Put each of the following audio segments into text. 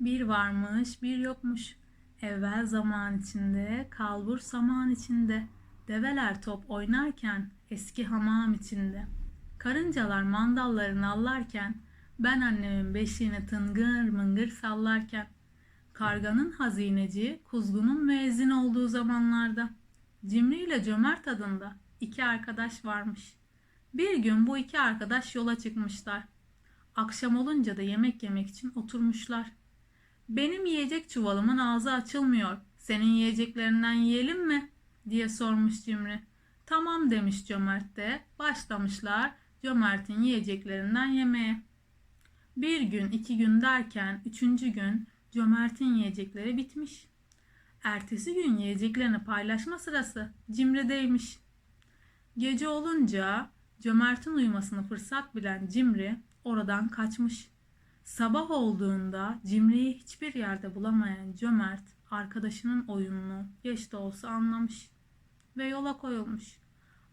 Bir varmış bir yokmuş. Evvel zaman içinde, kalbur saman içinde. Develer top oynarken, eski hamam içinde. Karıncalar mandallarını allarken, ben annemin beşiğini tıngır mıngır sallarken. Karganın hazineci, kuzgunun müezzin olduğu zamanlarda. Cimri ile cömert adında iki arkadaş varmış. Bir gün bu iki arkadaş yola çıkmışlar. Akşam olunca da yemek yemek için oturmuşlar. Benim yiyecek çuvalımın ağzı açılmıyor. Senin yiyeceklerinden yiyelim mi? diye sormuş Cimri. Tamam demiş Cömert de. Başlamışlar Cömert'in yiyeceklerinden yemeye. Bir gün, iki gün derken üçüncü gün Cömert'in yiyecekleri bitmiş. Ertesi gün yiyeceklerini paylaşma sırası Cimri'deymiş. Gece olunca Cömert'in uyumasını fırsat bilen Cimri oradan kaçmış. Sabah olduğunda Cimri'yi hiçbir yerde bulamayan Cömert arkadaşının oyununu geç de olsa anlamış ve yola koyulmuş.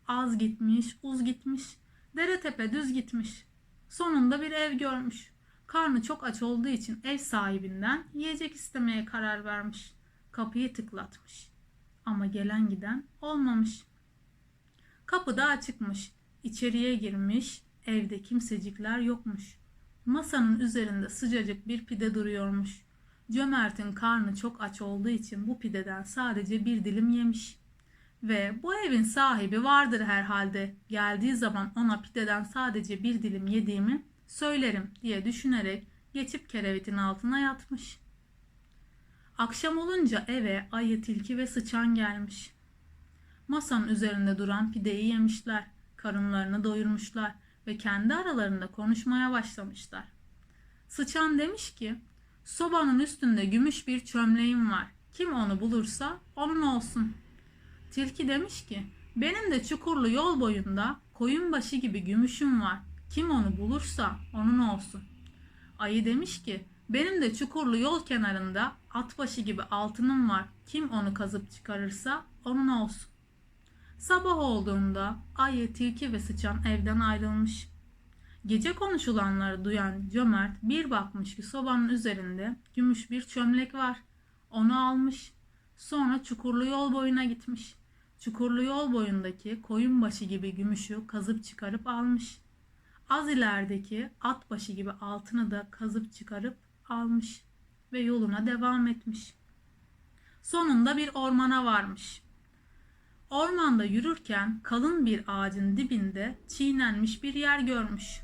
Az gitmiş, uz gitmiş, dere tepe düz gitmiş. Sonunda bir ev görmüş. Karnı çok aç olduğu için ev sahibinden yiyecek istemeye karar vermiş. Kapıyı tıklatmış. Ama gelen giden olmamış. Kapı da açıkmış. İçeriye girmiş. Evde kimsecikler yokmuş. Masanın üzerinde sıcacık bir pide duruyormuş. Cömert'in karnı çok aç olduğu için bu pideden sadece bir dilim yemiş. Ve bu evin sahibi vardır herhalde. Geldiği zaman ona pideden sadece bir dilim yediğimi söylerim diye düşünerek geçip kerevetin altına yatmış. Akşam olunca eve ayı, tilki ve sıçan gelmiş. Masanın üzerinde duran pideyi yemişler, karınlarını doyurmuşlar ve kendi aralarında konuşmaya başlamışlar. Sıçan demiş ki, sobanın üstünde gümüş bir çömleğim var. Kim onu bulursa onun olsun. Tilki demiş ki, benim de çukurlu yol boyunda koyun başı gibi gümüşüm var. Kim onu bulursa onun olsun. Ayı demiş ki, benim de çukurlu yol kenarında at başı gibi altınım var. Kim onu kazıp çıkarırsa onun olsun. Sabah olduğunda ayı, tilki ve sıçan evden ayrılmış. Gece konuşulanları duyan cömert bir bakmış ki sobanın üzerinde gümüş bir çömlek var. Onu almış. Sonra çukurlu yol boyuna gitmiş. Çukurlu yol boyundaki koyun başı gibi gümüşü kazıp çıkarıp almış. Az ilerideki at başı gibi altını da kazıp çıkarıp almış ve yoluna devam etmiş. Sonunda bir ormana varmış. Ormanda yürürken kalın bir ağacın dibinde çiğnenmiş bir yer görmüş.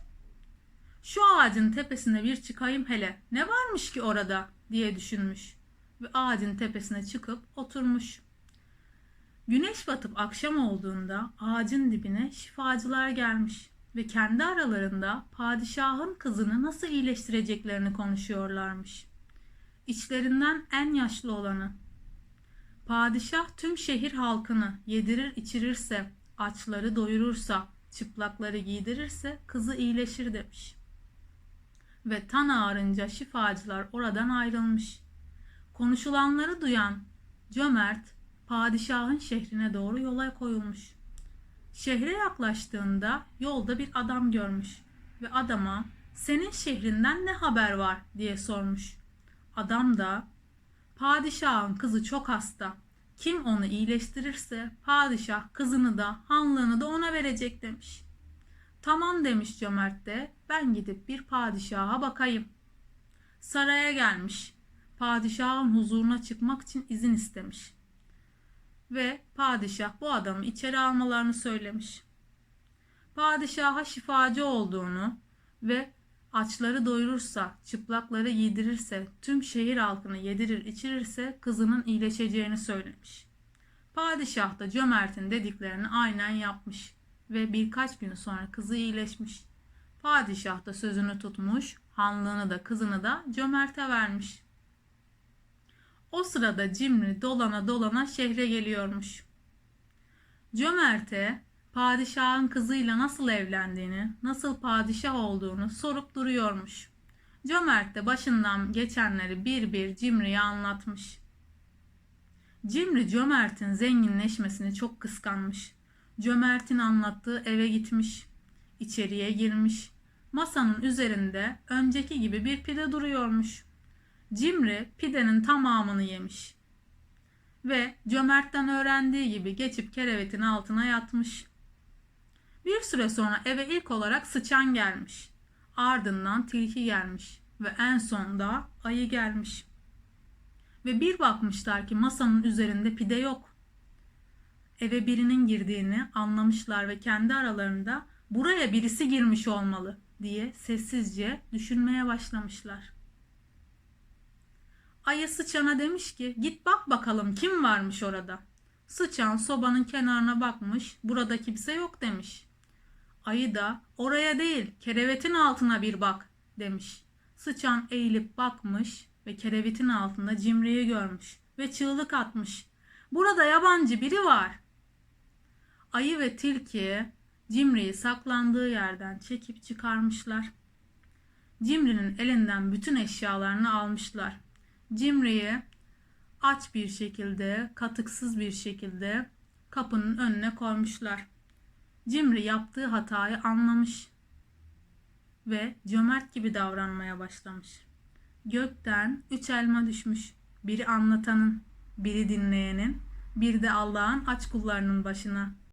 Şu ağacın tepesine bir çıkayım hele. Ne varmış ki orada diye düşünmüş ve ağacın tepesine çıkıp oturmuş. Güneş batıp akşam olduğunda ağacın dibine şifacılar gelmiş ve kendi aralarında padişahın kızını nasıl iyileştireceklerini konuşuyorlarmış. İçlerinden en yaşlı olanı Padişah tüm şehir halkını yedirir içirirse, açları doyurursa, çıplakları giydirirse kızı iyileşir demiş. Ve tan ağarınca şifacılar oradan ayrılmış. Konuşulanları duyan cömert padişahın şehrine doğru yola koyulmuş. Şehre yaklaştığında yolda bir adam görmüş ve adama senin şehrinden ne haber var diye sormuş. Adam da Padişahın kızı çok hasta. Kim onu iyileştirirse padişah kızını da hanlığını da ona verecek demiş. Tamam demiş cömert de ben gidip bir padişaha bakayım. Saraya gelmiş. Padişahın huzuruna çıkmak için izin istemiş. Ve padişah bu adamı içeri almalarını söylemiş. Padişaha şifacı olduğunu ve Açları doyurursa, çıplakları giydirirse, tüm şehir halkını yedirir içirirse kızının iyileşeceğini söylemiş. Padişah da cömertin dediklerini aynen yapmış ve birkaç gün sonra kızı iyileşmiş. Padişah da sözünü tutmuş, hanlığını da kızını da cömerte vermiş. O sırada Cimri dolana dolana şehre geliyormuş. Cömert'e padişahın kızıyla nasıl evlendiğini, nasıl padişah olduğunu sorup duruyormuş. Cömert de başından geçenleri bir bir Cimri'ye anlatmış. Cimri Cömert'in zenginleşmesini çok kıskanmış. Cömert'in anlattığı eve gitmiş. İçeriye girmiş. Masanın üzerinde önceki gibi bir pide duruyormuş. Cimri pidenin tamamını yemiş. Ve cömertten öğrendiği gibi geçip kerevetin altına yatmış. Bir süre sonra eve ilk olarak sıçan gelmiş. Ardından tilki gelmiş ve en sonda ayı gelmiş. Ve bir bakmışlar ki masanın üzerinde pide yok. Eve birinin girdiğini anlamışlar ve kendi aralarında buraya birisi girmiş olmalı diye sessizce düşünmeye başlamışlar. Ayı sıçana demiş ki git bak bakalım kim varmış orada. Sıçan sobanın kenarına bakmış burada kimse yok demiş. Ayı da oraya değil kerevetin altına bir bak demiş. Sıçan eğilip bakmış ve kerevetin altında cimriyi görmüş ve çığlık atmış. Burada yabancı biri var. Ayı ve tilki Cimri'yi saklandığı yerden çekip çıkarmışlar. Cimri'nin elinden bütün eşyalarını almışlar. Cimri'yi aç bir şekilde, katıksız bir şekilde kapının önüne koymuşlar. Cimri yaptığı hatayı anlamış ve cömert gibi davranmaya başlamış. Gökten üç elma düşmüş. Biri anlatanın, biri dinleyenin, bir de Allah'ın aç kullarının başına.